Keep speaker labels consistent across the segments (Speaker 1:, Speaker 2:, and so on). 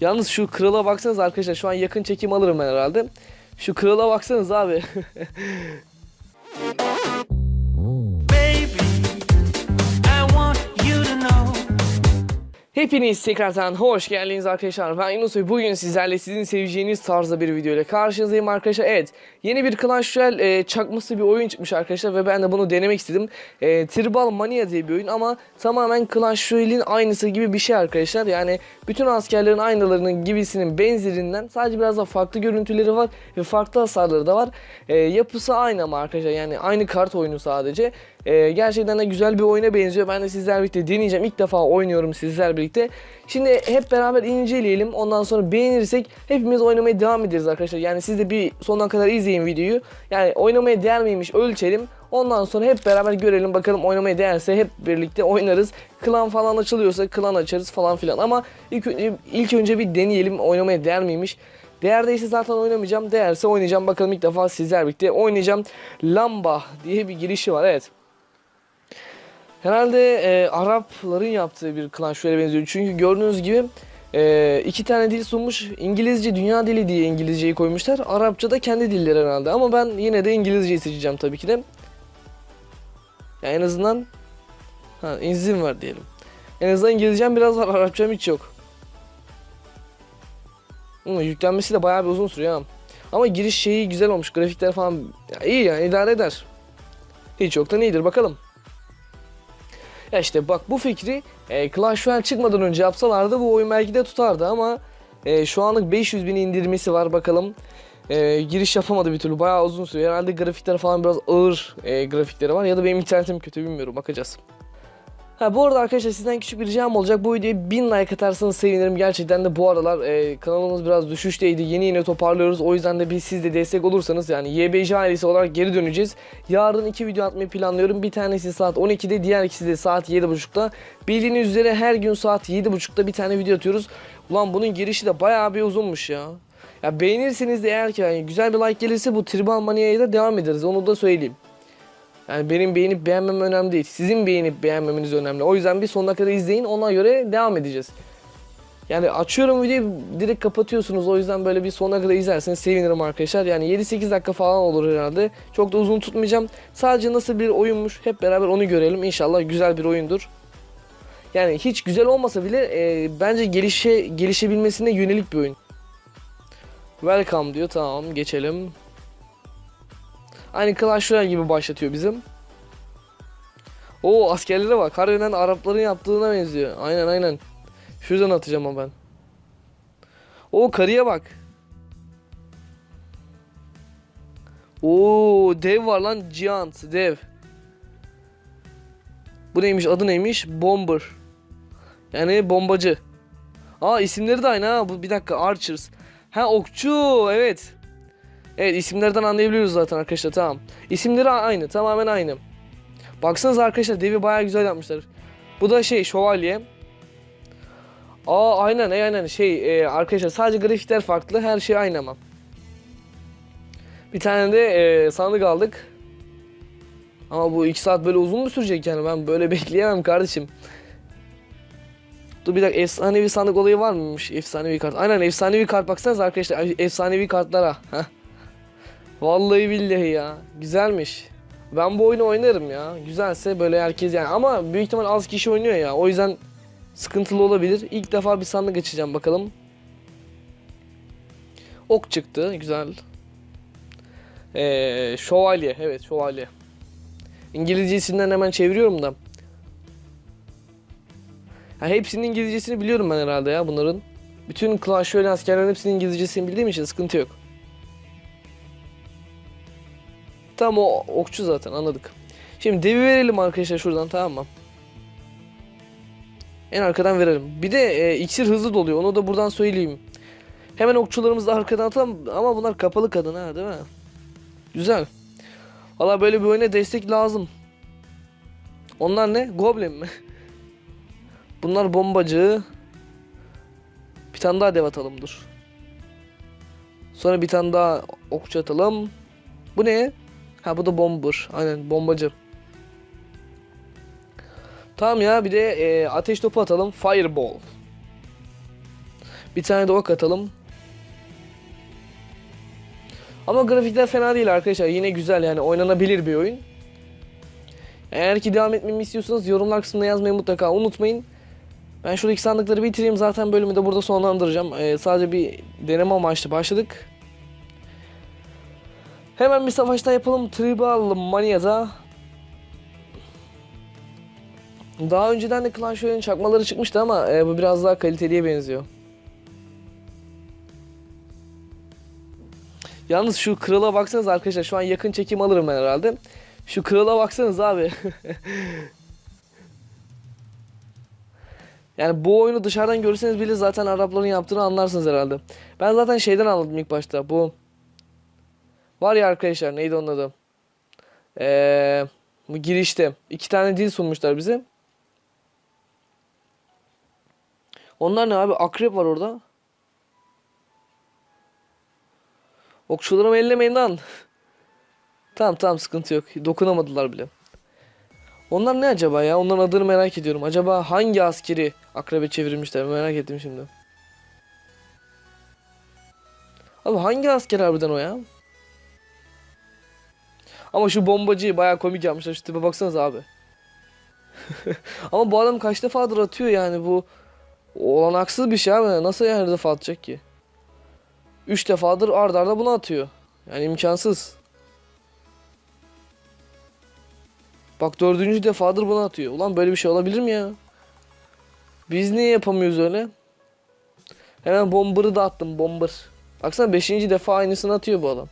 Speaker 1: Yalnız şu krala baksanız arkadaşlar şu an yakın çekim alırım ben herhalde. Şu krala baksanız abi. Hepiniz tekrardan hoş geldiniz arkadaşlar. Ben Yunus ve bugün sizlerle sizin seveceğiniz tarzda bir video ile karşınızdayım arkadaşlar. Evet yeni bir Clash Royale e, çakması bir oyun çıkmış arkadaşlar ve ben de bunu denemek istedim. E, Tribal Mania diye bir oyun ama tamamen Clash Royale'in aynısı gibi bir şey arkadaşlar. Yani bütün askerlerin aynılarının gibisinin benzerinden sadece biraz daha farklı görüntüleri var ve farklı hasarları da var. E, yapısı aynı ama arkadaşlar yani aynı kart oyunu sadece. E, gerçekten de güzel bir oyuna benziyor. Ben de sizlerle birlikte deneyeceğim. İlk defa oynuyorum sizlerle birlikte. Şimdi hep beraber inceleyelim. Ondan sonra beğenirsek hepimiz oynamaya devam ederiz arkadaşlar. Yani siz de bir sonuna kadar izleyin videoyu. Yani oynamaya değer miymiş ölçelim. Ondan sonra hep beraber görelim bakalım oynamaya değerse hep birlikte oynarız. Klan falan açılıyorsa klan açarız falan filan. Ama ilk önce, ilk önce bir deneyelim oynamaya değer miymiş. Değerdeyse zaten oynamayacağım. Değerse oynayacağım. Bakalım ilk defa sizler birlikte oynayacağım. Lamba diye bir girişi var evet. Herhalde e, Arapların yaptığı bir Clash Royale benziyor. Çünkü gördüğünüz gibi e, iki tane dil sunmuş. İngilizce dünya dili diye İngilizceyi koymuşlar. Arapça da kendi dilleri herhalde. Ama ben yine de İngilizceyi seçeceğim tabii ki de. Ya en azından ha, izin var diyelim. En azından İngilizcem biraz var. Arapçam hiç yok. Ama yüklenmesi de bayağı bir uzun sürüyor. Ama giriş şeyi güzel olmuş. Grafikler falan ya iyi yani idare eder. Hiç yoktan iyidir bakalım. Ya işte bak bu fikri e, Clash Royale çıkmadan önce yapsalardı bu oyun belki de tutardı ama e, şu anlık 500 bin indirmesi var bakalım. E, giriş yapamadı bir türlü bayağı uzun sürüyor. Herhalde grafikler falan biraz ağır e, grafikleri var ya da benim internetim kötü bilmiyorum bakacağız. Ha bu arada arkadaşlar sizden küçük bir ricam olacak. Bu videoya 1000 like atarsanız sevinirim. Gerçekten de bu aralar e, kanalımız biraz düşüşteydi. Yeni yeni toparlıyoruz. O yüzden de bir siz de destek olursanız yani YBJ ailesi olarak geri döneceğiz. Yarın iki video atmayı planlıyorum. Bir tanesi saat 12'de, diğer ikisi de saat 7.30'da. Bildiğiniz üzere her gün saat 7.30'da bir tane video atıyoruz. Ulan bunun girişi de bayağı bir uzunmuş ya. Ya beğenirseniz de eğer ki yani güzel bir like gelirse bu Tribal Mania'ya da devam ederiz. Onu da söyleyeyim. Yani benim beğenip beğenmem önemli değil. Sizin beğenip beğenmemeniz önemli. O yüzden bir sonuna kadar izleyin. Ona göre devam edeceğiz. Yani açıyorum videoyu direkt kapatıyorsunuz. O yüzden böyle bir sonuna kadar izlerseniz sevinirim arkadaşlar. Yani 7-8 dakika falan olur herhalde. Çok da uzun tutmayacağım. Sadece nasıl bir oyunmuş hep beraber onu görelim. İnşallah güzel bir oyundur. Yani hiç güzel olmasa bile e, bence gelişe gelişebilmesine yönelik bir oyun. Welcome diyor. Tamam geçelim. Aynı Clash Royale gibi başlatıyor bizim. Oo askerlere bak. Harbiden Arapların yaptığına benziyor. Aynen aynen. Şuradan atacağım ama ben. Oo karıya bak. Oo dev var lan. Giant dev. Bu neymiş? Adı neymiş? Bomber. Yani bombacı. Aa isimleri de aynı ha. Bu bir dakika Archers. Ha okçu. Evet. Evet isimlerden anlayabiliyoruz zaten arkadaşlar tamam. İsimleri aynı tamamen aynı. Baksanıza arkadaşlar devi bayağı güzel yapmışlar. Bu da şey şövalye. Aa aynen e, aynen şey e, arkadaşlar sadece grafikler farklı her şey aynı ama. Bir tane de e, sandık aldık. Ama bu iki saat böyle uzun mu sürecek yani ben böyle bekleyemem kardeşim. Dur bir dakika efsanevi sandık olayı var mıymış? Efsanevi kart. Aynen efsanevi kart baksanıza arkadaşlar efsanevi kartlara. Heh. Vallahi billahi ya. Güzelmiş. Ben bu oyunu oynarım ya. Güzelse böyle herkes yani ama büyük ihtimal az kişi oynuyor ya. O yüzden sıkıntılı olabilir. İlk defa bir sandık açacağım bakalım. Ok çıktı. Güzel. Ee, şövalye. Evet şövalye. İngilizcesinden hemen çeviriyorum da. Ha, hepsinin İngilizcesini biliyorum ben herhalde ya bunların. Bütün Clash Royale askerlerin hepsinin İngilizcesini bildiğim için sıkıntı yok. Tam o okçu zaten anladık. Şimdi devi verelim arkadaşlar şuradan tamam mı? En arkadan verelim. Bir de e, iksir hızlı doluyor. Onu da buradan söyleyeyim. Hemen okçularımızı da arkadan atalım ama bunlar kapalı kadın ha değil mi? Güzel. Valla böyle bir oyuna destek lazım. Onlar ne? Goblin mi? Bunlar bombacı. Bir tane daha dev atalım dur. Sonra bir tane daha okçu atalım. Bu ne? Ha bu da bomber. Aynen bombacı. Tamam ya bir de e, ateş topu atalım. Fireball. Bir tane de ok atalım. Ama grafikler fena değil arkadaşlar. Yine güzel yani oynanabilir bir oyun. Eğer ki devam etmemi istiyorsanız yorumlar kısmına yazmayı mutlaka unutmayın. Ben şuradaki sandıkları bitireyim. Zaten bölümü de burada sonlandıracağım. Ee, sadece bir deneme amaçlı başladık. Hemen bir savaşta yapalım. Tribal Mania'da. Daha önceden de Clash Royale'in çakmaları çıkmıştı ama e, bu biraz daha kaliteliye benziyor. Yalnız şu krala baksanız arkadaşlar şu an yakın çekim alırım ben herhalde. Şu krala baksanız abi. yani bu oyunu dışarıdan görürseniz bile zaten Arapların yaptığını anlarsınız herhalde. Ben zaten şeyden anladım ilk başta. Bu var ya arkadaşlar neydi onun adı? Ee, girişte iki tane dil sunmuşlar bize. Onlar ne abi? Akrep var orada. Okçularımı ellemeyin lan. tamam tamam sıkıntı yok. Dokunamadılar bile. Onlar ne acaba ya? Onların adını merak ediyorum. Acaba hangi askeri akrebe çevirmişler? Merak ettim şimdi. Abi hangi asker harbiden o ya? Ama şu bombacıyı bayağı komik yapmışlar. Şu tipe baksanıza abi. Ama bu adam kaç defadır atıyor yani bu olanaksız bir şey abi. Nasıl her defa atacak ki? 3 defadır ard arda bunu atıyor. Yani imkansız. Bak dördüncü defadır bunu atıyor. Ulan böyle bir şey olabilir mi ya? Biz niye yapamıyoruz öyle? Hemen bomber'ı da attım bomber. Baksana beşinci defa aynısını atıyor bu adam.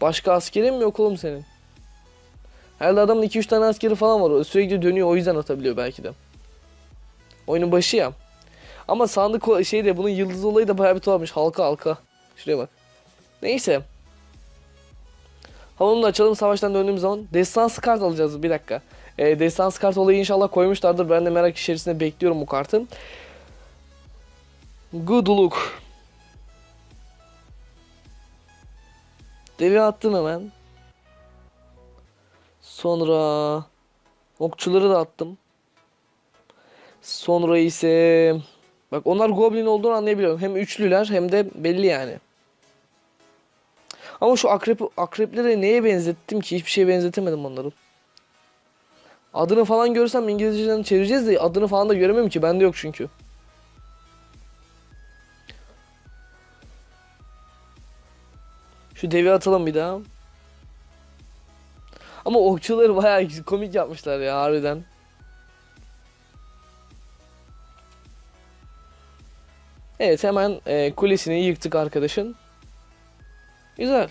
Speaker 1: Başka askerin mi yok oğlum senin? Herhalde adamın 2-3 tane askeri falan var. O Sürekli dönüyor o yüzden atabiliyor belki de. Oyunun başı ya. Ama sandık şey de bunun yıldız olayı da bayağı bir tuhafmış. Halka halka. Şuraya bak. Neyse. Havunu da açalım savaştan döndüğümüz zaman. Destansı kart alacağız bir dakika. E, destansı kart olayı inşallah koymuşlardır. Ben de merak içerisinde bekliyorum bu kartı. Good look. Devi attım hemen. Sonra okçuları da attım. Sonra ise bak onlar goblin olduğunu anlayabiliyorum. Hem üçlüler hem de belli yani. Ama şu akrep akrepleri neye benzettim ki? Hiçbir şeye benzetemedim onları. Adını falan görsem İngilizceden çevireceğiz de adını falan da göremem ki. Bende yok çünkü. Şu devi atalım bir daha. Ama okçuları bayağı komik yapmışlar ya harbiden. Evet hemen e, kulesini yıktık arkadaşın. Güzel.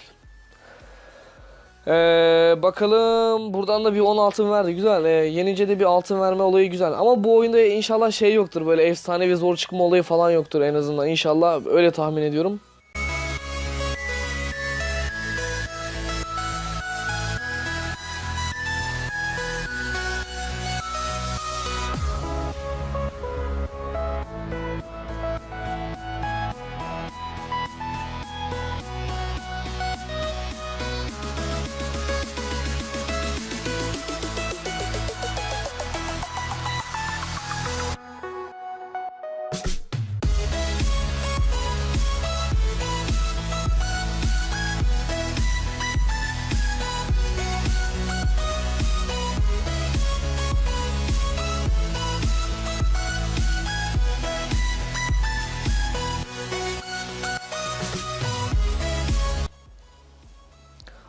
Speaker 1: Ee, bakalım buradan da bir 10 altın verdi. Güzel. Ee, yenince de bir altın verme olayı güzel. Ama bu oyunda inşallah şey yoktur. Böyle efsane ve zor çıkma olayı falan yoktur en azından. İnşallah öyle tahmin ediyorum.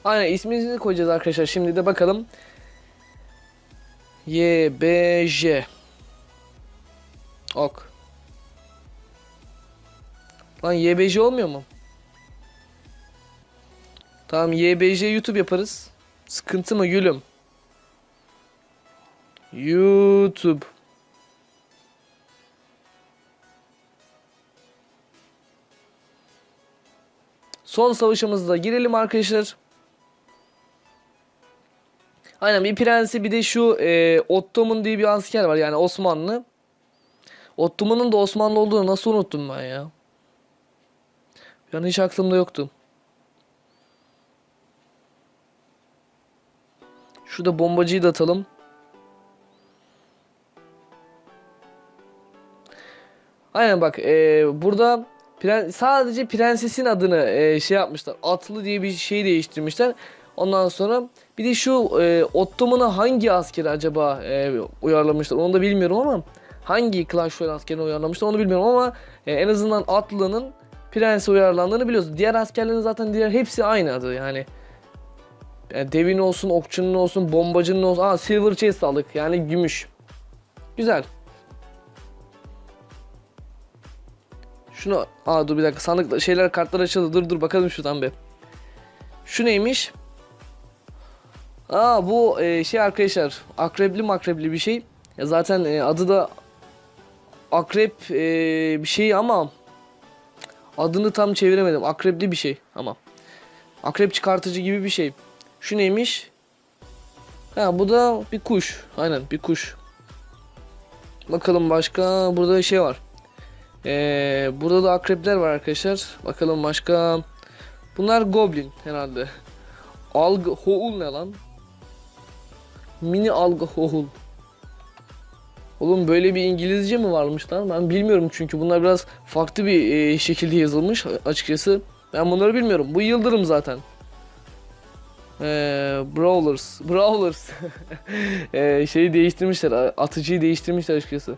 Speaker 1: Aynen ismini koyacağız arkadaşlar. Şimdi de bakalım. YBJ. Ok. Lan YBJ olmuyor mu? Tamam YBJ YouTube yaparız. Sıkıntı mı gülüm? YouTube. Son savaşımızda girelim arkadaşlar. Aynen bir prensi bir de şu e, Ottoman diye bir asker var yani Osmanlı. Ottoman'ın da Osmanlı olduğunu nasıl unuttum ben ya? Yani hiç aklımda yoktu. Şurada bombacıyı da atalım. Aynen bak e, burada Pren- sadece prensesin adını e, şey yapmışlar. Atlı diye bir şey değiştirmişler. Ondan sonra bir de şu e, Ottoman'ı hangi askeri acaba e, uyarlamışlar onu da bilmiyorum ama hangi Clash Royale askerini uyarlamışlar onu bilmiyorum ama e, en azından Atlı'nın prense uyarlandığını biliyoruz. Diğer askerlerin zaten diğer hepsi aynı adı yani. yani devin olsun, okçunun olsun, bombacının olsun. Aa silver chest aldık yani gümüş. Güzel. Şunu aa dur bir dakika sandık şeyler kartlar açıldı. Dur dur bakalım şuradan bir. Şu neymiş? Aa bu e, şey arkadaşlar akrepli makrebli bir şey. Ya zaten e, adı da akrep e, bir şey ama adını tam çeviremedim. Akrepli bir şey ama. Akrep çıkartıcı gibi bir şey. Şu neymiş? Ha bu da bir kuş. Aynen bir kuş. Bakalım başka burada şey var. Ee, burada da akrepler var arkadaşlar. Bakalım başka. Bunlar goblin herhalde. Alg houl ne lan? Mini alg houl. Oğlum böyle bir İngilizce mi varmış lan? Ben bilmiyorum çünkü bunlar biraz farklı bir e, şekilde yazılmış açıkçası. Ben bunları bilmiyorum. Bu yıldırım zaten. Ee, Brawlers. Brawlers. ee, şeyi değiştirmişler. Atıcıyı değiştirmişler açıkçası.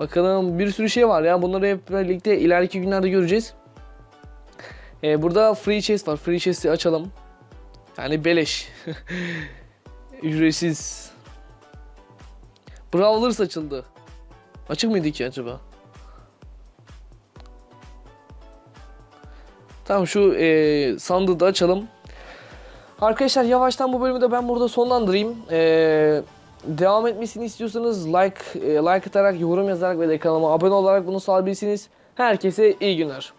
Speaker 1: Bakalım bir sürü şey var ya. Bunları hep birlikte ileriki günlerde göreceğiz. Ee, burada free chest var. Free chest'i açalım. Yani beleş. Ücretsiz. Brawlers açıldı. Açık mıydı ki acaba? Tamam şu e, sandığı da açalım. Arkadaşlar yavaştan bu bölümü de ben burada sonlandırayım. Ee, devam etmesini istiyorsanız like e, like atarak, yorum yazarak ve de kanalıma abone olarak bunu sağlayabilirsiniz. Herkese iyi günler.